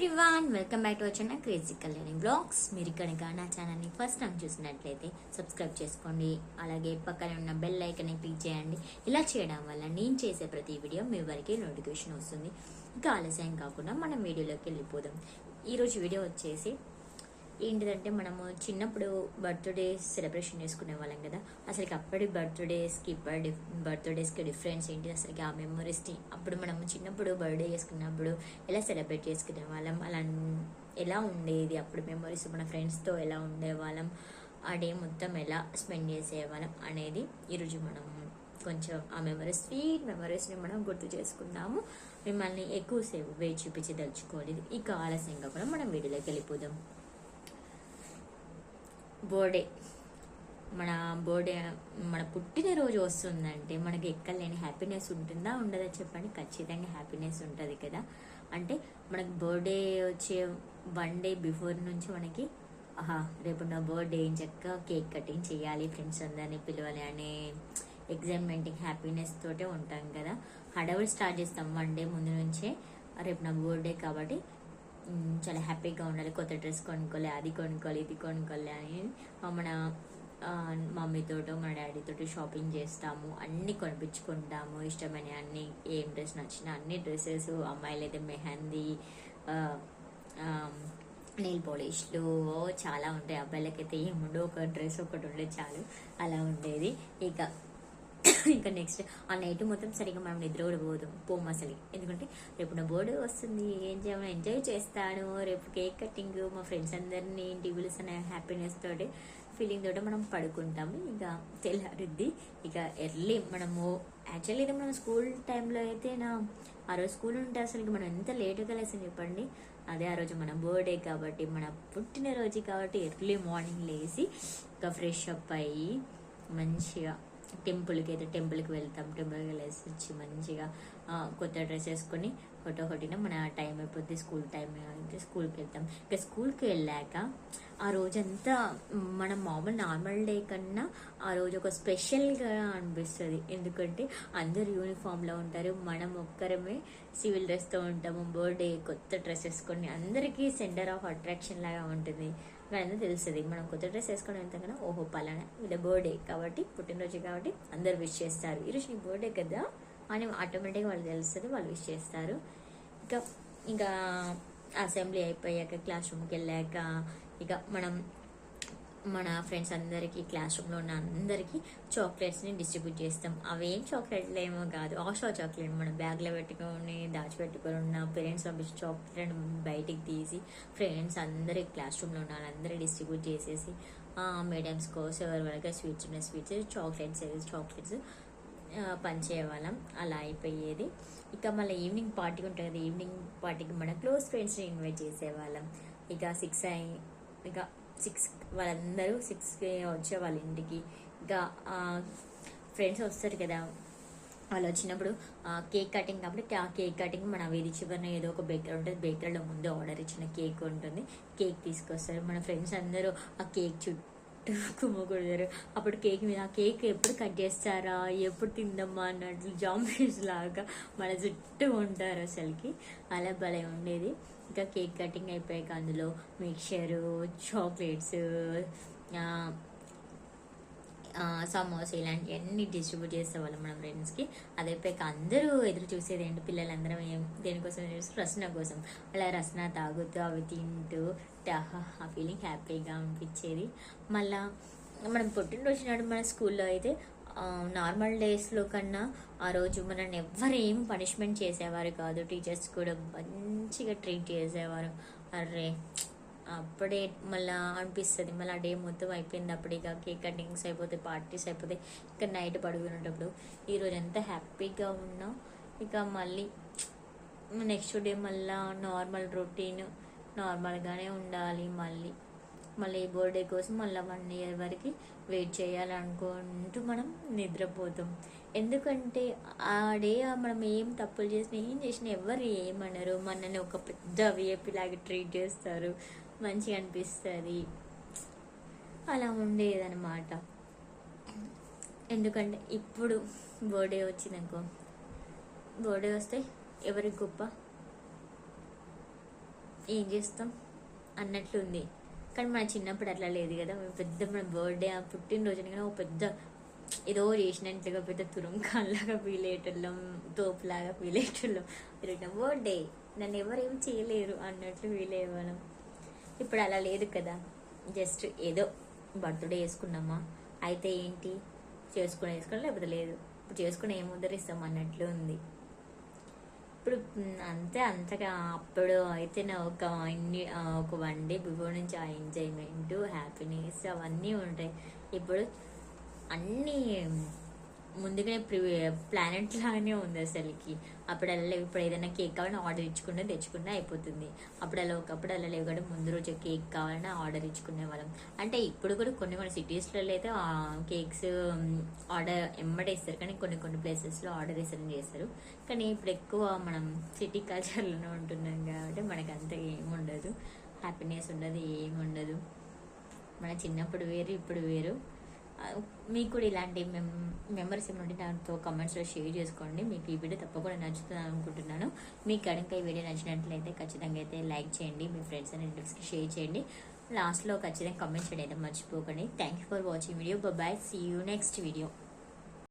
Everyone welcome back to వచ్చిన crazy Kalyani blogs మీరు కనుక నా ఛానల్ని ఫస్ట్ టైం చూసినట్లయితే సబ్స్క్రైబ్ చేసుకోండి. అలాగే పక్కన ఉన్న బెల్ ఐకన్ని క్లిక్ చేయండి. ఇలా చేయడం వల్ల నేను చేసే ప్రతి వీడియో మీ వరకే నోటిఫికేషన్ వస్తుంది. ఇంకా ఆలస్యం కాకుండా మనం వీడియోలోకి వెళ్ళిపోదాం. ఈరోజు వీడియో వచ్చేసి ఏంటిదంటే మనము చిన్నప్పుడు బర్త్డే సెలబ్రేషన్ చేసుకునే వాళ్ళం కదా. అసలు అప్పటి బర్త్డేస్కి ఇప్పటి బర్త్డేస్కి డిఫరెన్స్ ఏంటి? అసలు ఆ మెమరీస్ని అప్పుడు మనము చిన్నప్పుడు బర్త్డే చేసుకున్నప్పుడు ఎలా సెలబ్రేట్ చేసుకునే వాళ్ళం? అలా ఎలా ఉండేది? అప్పుడు మెమరీస్ మన ఫ్రెండ్స్తో ఎలా ఉండేవాళ్ళం? ఆ డే మొత్తం ఎలా స్పెండ్ చేసేవాళ్ళం? అనేది ఈరోజు మనం కొంచెం ఆ మెమరీస్ స్వీట్ మెమరీస్ని మనం గుర్తు చేసుకుందాము. మిమ్మల్ని ఎక్కువసేపు వేచి చూపించి తలుచుకోలేదు. ఇక ఆలస్యంగా కూడా మనం వీడియోలోకి వెళ్ళిపోదాం. బర్త్డే. మన బర్త్డే మన పుట్టినరోజు వస్తుందంటే మనకి ఎక్కలేని హ్యాపీనెస్ ఉంటుందా ఉండదా చెప్పండి? ఖచ్చితంగా హ్యాపీనెస్ ఉంటుంది కదా. అంటే మనకి బర్త్డే వచ్చే వన్ డే బిఫోర్ నుంచి మనకి ఆహా రేపు నా బర్త్డే చక్కగా కేక్ కటింగ్ చేయాలి ఫ్రెండ్స్ అందరినీ పిలవాలి అనే ఎగ్జైట్మెంటింగ్ హ్యాపీనెస్ తోటే ఉంటాం కదా. హడవులు స్టార్ట్ చేస్తాం వన్ డే ముందు నుంచే రేపు నా బర్త్డే కాబట్టి చాలా హ్యాపీగా ఉండాలి. కొత్త డ్రెస్ కొనుక్కోలే అది కొనుక్కోలే ఇది కొనుక్కోలే అని మన మమ్మీతోటో మన డాడీతో షాపింగ్ చేస్తాము. అన్నీ కొనిపించుకుంటాము. ఇష్టమైన అన్ని ఏం డ్రెస్ నచ్చిన అన్ని డ్రెస్సెస్ అమ్మాయిలు అయితే మెహందీ నెయిల్ పాలిష్లు చాలా ఉంటాయి. అబ్బాయిలకైతే ఏముండో ఒక డ్రెస్ ఒకటి ఉండే చాలు. అలా ఉండేది. ఇక ఇంకా నెక్స్ట్ ఆ నైట్ మొత్తం సరిగ్గా మనం నిద్ర కూడా పోదు పోము అసలు. ఎందుకంటే రేపు నా బోర్డు వస్తుంది ఏం చేయమని ఎంజాయ్ చేస్తాను. రేపు కేక్ కటింగ్ మా ఫ్రెండ్స్ అందరినీ ఇంటికి అనే హ్యాపీనెస్ తోటి ఫీలింగ్ తోటి మనం పడుకుంటాము. ఇక తెల్లారుద్ది. ఇక ఎర్లీ మనము యాక్చువల్లీ అయితే మనం స్కూల్ టైంలో అయితే నా ఆ రోజు స్కూల్ ఉంటే అసలు మనం ఎంత లేటుగా లేసి చెప్పండి. అదే ఆ రోజు మన బర్త్డే కాబట్టి మన పుట్టినరోజు కాబట్టి ఎర్లీ మార్నింగ్ లేచి ఇంకా ఫ్రెష్ అప్ అయ్యి మంచిగా టెంపుల్కి అయితే టెంపుల్కి వెళ్తాం. టెంపుల్కి వెళ్ళేసి వచ్చి మంచిగా కొత్త డ్రెస్ వేసుకొని ఫోటో కొట్టిన మన టైం అయిపోద్ది. స్కూల్ టైం అయితే స్కూల్కి వెళ్తాం. ఇక స్కూల్కి వెళ్ళాక ఆ రోజంతా మన మామూలు నార్మల్ డే కన్నా ఆ రోజు ఒక స్పెషల్గా అనిపిస్తుంది. ఎందుకంటే అందరు యూనిఫామ్లో ఉంటారు. మనం ఒక్కరమే సివిల్ డ్రెస్తో ఉంటాము. బర్త్డే కొత్త డ్రెస్ వేసుకొని అందరికీ సెంటర్ ఆఫ్ అట్రాక్షన్ లాగా ఉంటుంది. ఇవన్నీ తెలుస్తుంది. మనం కొత్త డ్రెస్ వేసుకోవడం ఎంత కదా ఓహో పలానా. వీళ్ళ బర్త్డే కాబట్టి పుట్టినరోజు కాబట్టి అందరు విష్ చేస్తారు. ఈరోజు నీ బర్త్డే కదా అని ఆటోమేటిక్గా వాళ్ళు తెలుస్తుంది వాళ్ళు విష్ చేస్తారు. ఇంకా ఇంకా అసెంబ్లీ అయిపోయాక క్లాస్ రూమ్కి వెళ్ళాక ఇక మనం మన ఫ్రెండ్స్ అందరికీ క్లాస్ రూమ్లో ఉన్న అందరికీ చాక్లెట్స్ని డిస్ట్రిబ్యూట్ చేస్తాం. అవేం చాక్లెట్లు ఏమో కాదు. ఆషా చాక్లెట్ మన బ్యాగ్లో పెట్టుకొని దాచిపెట్టుకొని ఉన్న పేరెంట్స్ పంపించిన చాక్లెట్ బయటికి తీసి ఫ్రెండ్స్ అందరి క్లాస్ రూమ్లో ఉన్న వాళ్ళందరూ డిస్ట్రిబ్యూట్ చేసేసి మేడమ్స్ కోసం ఎవరి వరకు స్వీట్స్ ఉన్న స్వీట్స్ చాక్లెట్స్ చాక్లెట్స్ పనిచేయవాళ్ళం అలా అయిపోయేది. ఇక మళ్ళీ ఈవినింగ్ పార్టీ ఉంటుంది కదా ఈవినింగ్ పార్టీకి మన క్లోజ్ ఫ్రెండ్స్ని ఇన్వైట్ చేసేవాళ్ళం. ఇక సిక్స్ అయి ఇక సిక్స్ వాళ్ళందరూ సిక్స్కి వచ్చే వాళ్ళ ఇంటికి. ఇంకా ఫ్రెండ్స్ వస్తారు కదా వాళ్ళు వచ్చినప్పుడు కేక్ కటింగ్ కాబట్టి ఆ కేక్ కటింగ్ మన వీధి చివరిన ఏదో ఒక బేకర్ ఉంటుంది. బేకర్లో ముందు ఆర్డర్ ఇచ్చిన కేక్ ఉంటుంది. కేక్ తీసుకొస్తారు. మన ఫ్రెండ్స్ అందరూ ఆ కేక్ చుట్టూ కుమ్మకూడతారు అప్పుడు కేక్ మీద ఆ కేక్ ఎప్పుడు కట్ చేస్తారా? ఎప్పుడు తిందమ్మా అన్నట్లు జాంబీస్ లాగా మన చుట్టూ ఉంటారు అసలుకి. అలా భలే ఉండేది. ఇంకా కేక్ కటింగ్ అయిపోయాక అందులో మిక్చరు చాక్లెట్స్ సమోసా ఇలాంటివన్నీ డిస్ట్రిబ్యూట్ చేసేవాళ్ళం మన ఫ్రెండ్స్కి అది అయిపోయాక అందరూ ఎదురు చూసేది ఏంటి? పిల్లలందరం ఏం దేనికోసం చూసి రసన కోసం. అలా రసన తాగుతూ అవి తింటూ ఆ ఫీలింగ్ హ్యాపీగా అనిపించేది. మళ్ళా మనం పుట్టినరోజు నాడు మన స్కూల్లో అయితే నార్మల్ డేస్లో కన్నా ఆ రోజు మనల్ని ఎవ్వరు ఏం పనిష్మెంట్ చేసేవారు కాదు. టీచర్స్ కూడా మంచిగా ట్రీట్ చేసేవారు. అర్రే అప్పుడే మళ్ళీ అనిపిస్తుంది. మళ్ళీ ఆ డే మొత్తం అయిపోయింది అప్పుడు ఇక కేక్ కటింగ్స్ అయిపోతాయి పార్టీస్ అయిపోతే ఇక నైట్ పడుకునేటప్పుడు ఈరోజు ఎంత హ్యాపీగా ఉన్నా. ఇక మళ్ళీ నెక్స్ట్ డే మళ్ళీ నార్మల్ రొటీన్ నార్మల్గానే ఉండాలి మళ్ళీ. మళ్ళీ బర్త్డే కోసం మళ్ళీ వన్ ఇయర్ వరకు వెయిట్ చేయాలనుకుంటూ మనం నిద్రపోతాం. ఎందుకంటే ఆ డే మనం ఏం తప్పులు చేసినా ఏం చేసినా ఎవరు ఏమనరు. మనని ఒక పెద్ద విఐపి లాగా ట్రీట్ చేస్తారు. మంచిగా అనిపిస్తుంది. అలా ఉండేదన్నమాట. ఎందుకంటే ఇప్పుడు బర్త్డే వచ్చిందనుకో బర్త్డే వస్తే ఎవరికి గొప్ప? ఏం చేస్తాం? అన్నట్లుంది. కానీ మన చిన్నప్పుడు అట్లా లేదు కదా. పెద్ద మన బర్త్డే ఆ పుట్టినరోజున కానీ ఒక పెద్ద ఏదో చేసినట్లుగా పెద్ద తురంకాల్లాగా ఫీల్ అయ్యేటోళ్ళం తోపులాగా ఫీల్ అయ్యేటోళ్ళం. ఈరోజు బర్త్డే. నన్ను ఎవరు ఏం చేయలేరు అన్నట్లు ఫీల్ అయ్యేవాళ్ళం. ఇప్పుడు అలా లేదు కదా. జస్ట్ ఏదో బర్త్డే చేసుకున్నామా అయితే ఏంటి? చేసుకుని వేసుకోవడం లేకపోతే లేదు. ఇప్పుడు చేసుకుని ఏం ఉద్ధరిస్తాం అన్నట్లు ఉంది. ఇప్పుడు అంతే అంతగా అప్పుడు అయితే నా ఒక ఇన్ని ఒక వన్ డే బిఫోర్ నుంచి ఆ ఎంజాయ్మెంట్ హ్యాపీనెస్ అవన్నీ ఉంటాయి. ఇప్పుడు అన్నీ ముందుగానే ప్రివే ప్లానెట్ లాగానే ఉంది అసలుకి. అప్పుడు అలా లేవు. ఇప్పుడు ఏదైనా కేక్ కావాలన్నా ఆర్డర్ ఇచ్చుకుంటే తెచ్చుకుంటే అయిపోతుంది. అప్పుడు అలా ఒకప్పుడు అలా లేవు కూడా ముందు రోజు కేక్ కావాలన్నా ఆర్డర్ ఇచ్చుకునే వాళ్ళం. అంటే ఇప్పుడు కూడా కొన్ని కొన్ని సిటీస్లలో అయితే కేక్స్ ఆర్డర్ ఎమ్మడేస్తారు. కానీ కొన్ని కొన్ని ప్లేసెస్లో ఆర్డర్ ఇస్తారు చేస్తారు. కానీ ఇప్పుడు ఎక్కువ మనం సిటీ కల్చర్లోనే ఉంటున్నాం కాబట్టి మనకు అంత ఏముండదు. హ్యాపీనెస్ ఉండదు ఏముండదు. మన చిన్నప్పుడు వేరు ఇప్పుడు వేరు. మీకు కూడా ఇలాంటి మెమ్ మెంబర్స్ ఏమంటే దాంతో కమెంట్స్లో షేర్ చేసుకోండి. మీకు ఈ వీడియో తప్పకుండా నచ్చుతుంది అనుకుంటున్నాను. మీకు కనుక ఈ వీడియో నచ్చినట్లయితే ఖచ్చితంగా అయితే లైక్ చేయండి. మీ ఫ్రెండ్స్ అండ్ రిలేటివ్స్కి షేర్ చేయండి. లాస్ట్లో ఖచ్చితంగా కమెంట్ చేయడం అయితే మర్చిపోకండి. Thank you for watching video bye see you next video